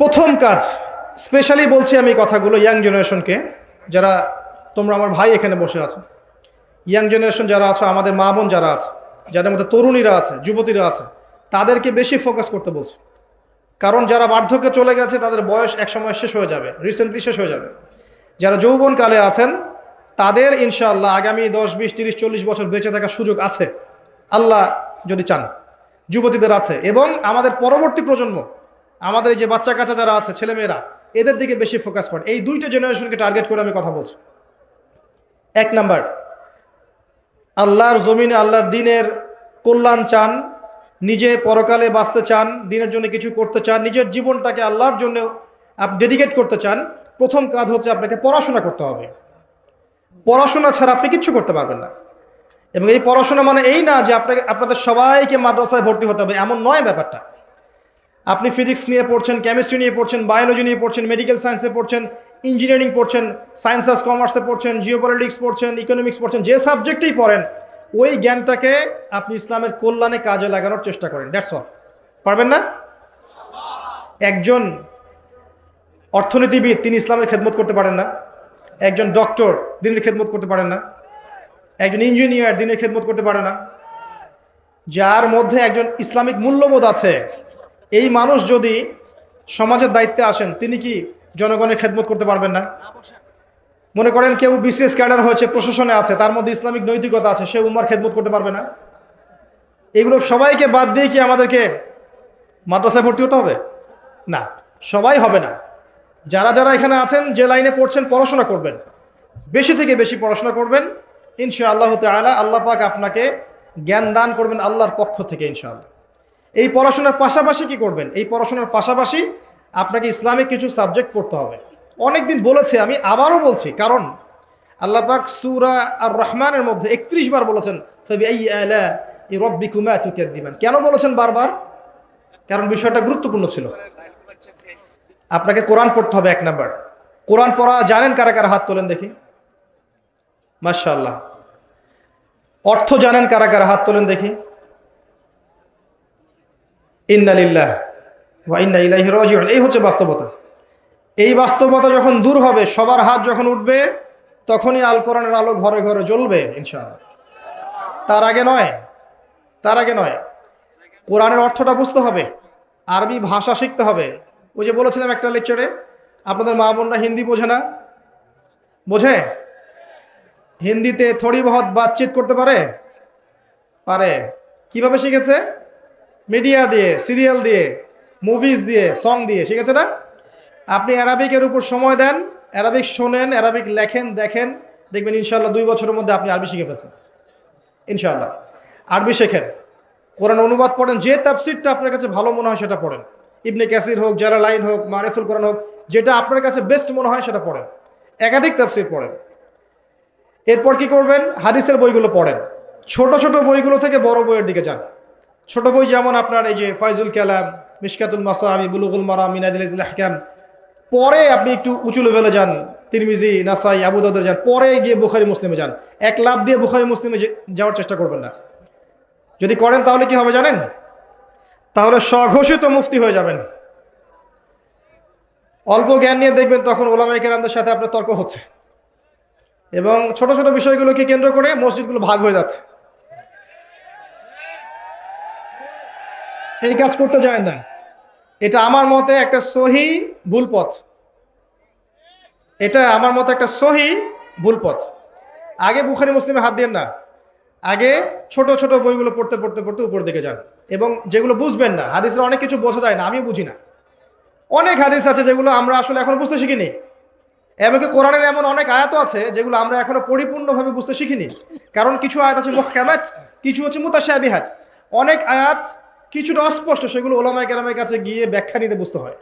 প্রথম কাজ স্পেশালি বলছি আমি কথাগুলো ইয়াং জেনারেশনকে যারা তোমরা আমার ভাই এখানে বসে আছো। ইয়াং জেনারেশন যারা আছো, আমাদের মা বোন যারা আছে, যাদের মধ্যে তরুণীরা আছে, যুবতীরা আছে, তাদেরকে বেশি ফোকাস করতে বলছি। কারণ যারা বার্ধক্যে চলে গেছে, তাদের বয়স এক সময় শেষ হয়ে যাবে রিসেন্টলি শেষ হয়ে যাবে। যারা যৌবনকালে আছেন, তাদের ইনশাআল্লাহ আগামী দশ, বিশ, তিরিশ, চল্লিশ বছর বেঁচে থাকার সুযোগ আছে। আল্লাহ যদি চান, যুবতীদের আছে। এবং আমাদের পরবর্তী প্রজন্ম আমাদের যে বাচ্চা কাচ্চা যারা আছে, ছেলেমেয়েরা, এদের দিকে বেশি ফোকাস করে এই দুইটা জেনারেশনকে টার্গেট করে আমি কথা বলছি। এক নাম্বার, আল্লাহর জমিনে, আল্লাহর দিনের কল্যাণ চান, নিজে পরকালে বাঁচতে চান, দিনের জন্য কিছু করতে চান, নিজের জীবনটাকে আল্লাহর জন্য ডেডিকেট করতে চান, প্রথম কাজ হচ্ছে আপনাকে পড়াশোনা করতে হবে। পড়াশোনা ছাড়া আপনি কিচ্ছু করতে পারবেন না। এবং এই পড়াশোনা মানে এই না যে আপনাকে আপনাদের সবাইকে মাদ্রাসায় ভর্তি হতে হবে, এমন নয় ব্যাপারটা। আপনি ফিজিক্স নিয়ে পড়ছেন কেমিস্ট্রি নিয়ে পড়ছেন বায়োলজি নিয়ে পড়ছেন মেডিকেল সায়েন্সে পড়ছেন ইঞ্জিনিয়ারিং পড়ছেন সায়েন্সেস কমার্সে পড়ছেন জিওপলিটিক্স পড়ছেন ইকোনমিক্স পড়ছেন, যে সাবজেক্টেই পড়েন, ওই জ্ঞানটাকে আপনি ইসলামের কল্যাণে কাজে লাগানোর চেষ্টা করেন দ্যাটস অল পারবেন না? একজন অর্থনীতিবিদ, তিনি ইসলামের খেদমত করতে পারেন না। একজন ডক্টর দিনের খেদমত করতে পারেন না। একজন ইঞ্জিনিয়ার দিনের খেদমত করতে পারে না। যার মধ্যে একজন ইসলামিক মূল্যবোধ আছে এই মানুষ যদি সমাজের দায়িত্বে আসেন, তিনি কি জনগণের খেদমত করতে পারবেন না? মনে করেন কেউ বিসিএস ক্যাডার হয়েছে, প্রশাসনে আছে, তার মধ্যে ইসলামিক নৈতিকতা আছে, সে উম্মার খেদমত করতে পারবে না? এগুলো সবাইকে বাদ দিয়ে কি আমাদেরকে মাদ্রাসায় ভর্তি হতে হবে? না, সবাই হবে না। যারা যারা এখানে আছেন, যে লাইনে পড়ছেন, পড়াশোনা করবেন। বেশি থেকে বেশি পড়াশোনা করবেন। ইনশা আল্লাহ তালা আল্লাহ পাক আপনাকে জ্ঞান দান করবেন আল্লাহর পক্ষ থেকে ইনশাআল্লাহ। এই পড়াশোনার পাশাপাশি কি করবেন? এই পড়াশোনার পাশাপাশি আপনাকে ইসলামিক কিছু সাবজেক্ট পড়তে হবে। অনেকদিন বলেছে, আমি আবারও বলছি, কারণ আল্লাহ পাক সুরা আর রহমানের মধ্যে একত্রিশ বার বলেছেন তুকাদ্দিবান। কেন বলেছেন বারবার? কারণ বিষয়টা গুরুত্বপূর্ণ ছিল। আপনাকে কোরআন পড়তে হবে এক নাম্বার। কোরআন পড়া, জানেন কারা কারা হাত তোলেন দেখি? মাশাআল্লাহ। অর্থ জানেন কারা কারা হাত তোলেন দেখি? ইন্নালিল্লাহ ওয়া ইন্না ইলাইহি রাজিউন। এই হচ্ছে বাস্তবতা। এই বাস্তবতা যখন দূর হবে, সবার হাত যখন উঠবে, তখনই আল কোরআনের আলো ঘরে ঘরে জ্বলবে, ইনশাআল্লাহ। তার আগে নয়, তার আগে নয়। কোরআনের অর্থটা বুঝতে হবে, আরবি ভাষা শিখতে হবে। ওই যে বলেছিলাম একটা লেকচারে, আপনাদের মা বোনরা হিন্দি বোঝে না? বোঝে? হিন্দিতে থোড়ি বহুত বাতচিত করতে পারে? পারে। কীভাবে শিখেছে? মিডিয়া দিয়ে, সিরিয়াল দিয়ে মুভিজ দিয়ে সং দিয়ে শিখেছে না? আপনি অ্যারাবিকের উপর সময় দেন, অ্যারাবিক শোনেন, অ্যারাবিক লেখেন, দেখেন, দেখবেন ইনশাল্লাহ দুই বছরের মধ্যে আপনি আরবি শিখে ফেলছেন। ইনশাল্লাহ আরবি শেখেন। কোরআন অনুবাদ পড়েন, যে তাফসিরটা আপনার কাছে ভালো মনে হয় সেটা পড়েন। ইবনে ক্যাসির হোক জারা লাইন হোক, মারেফুল কোরআন হোক, যেটা আপনার কাছে বেস্ট মনে হয় সেটা পড়েন। একাধিক তাফসির পড়েন। এরপর কি করবেন? হাদিসের বইগুলো পড়েন। ছোট ছোট বইগুলো থেকে বড় বইয়ের দিকে যান। ছোট বই যেমন আপনার এই যে ফয়জুল কালাম, মিশকাতুল মাসাহাবি বুলুগুল মারা মিনাদিল হাকাম পরে আপনি একটু উঁচু লেভেলে যান, তিরমিজি, নাসাই আবুদাদের যান, পরে গিয়ে বুখারি, মুসলিমে যান। এক লাভ দিয়ে বুখারি, মুসলিমে যাওয়ার চেষ্টা করবেন না। যদি করেন তাহলে কি হবে জানেন? তাহলে স্বঘোষিত মুফতি হয়ে যাবেন। অল্প জ্ঞান নিয়ে দেখবেন তখন ওলামাই কেরামদের সাথে আপনার তর্ক হচ্ছে। এবং ছোট ছোট বিষয়গুলোকে কেন্দ্র করে মসজিদগুলো ভাগ হয়ে যাচ্ছে। এই কাজ করতে যায় না। এটা আমার মতে একটা সহি ভুল পথ এটা আমার মতে একটা সহি ভুল পথ আগে বুখারি মুসলিমে হাত দিয়ে না। আগে ছোট ছোট বইগুলো পড়তে পড়তে পড়তে উপর দিকে যান এবং যেগুলো বুঝবেন না, হাদিসের অনেক কিছু বোঝা যায় না আমি বুঝি না। অনেক হাদিস আছে যেগুলো আমরা আসলে এখনও বুঝতে শিখিনি। এমনকি কোরআনের এমন অনেক আয়াত আছে যেগুলো আমরা এখনও পরিপূর্ণভাবে বুঝতে শিখিনি। কারণ কিছু আয়াত আছে মুহকামাত কিছু হচ্ছে মুতাশাবিহাত। অনেক আয়াত কিছুটা অস্পষ্ট সেগুলো ওলামায় কেরামের কাছে গিয়ে ব্যাখ্যা নিতে বুঝতে হয়।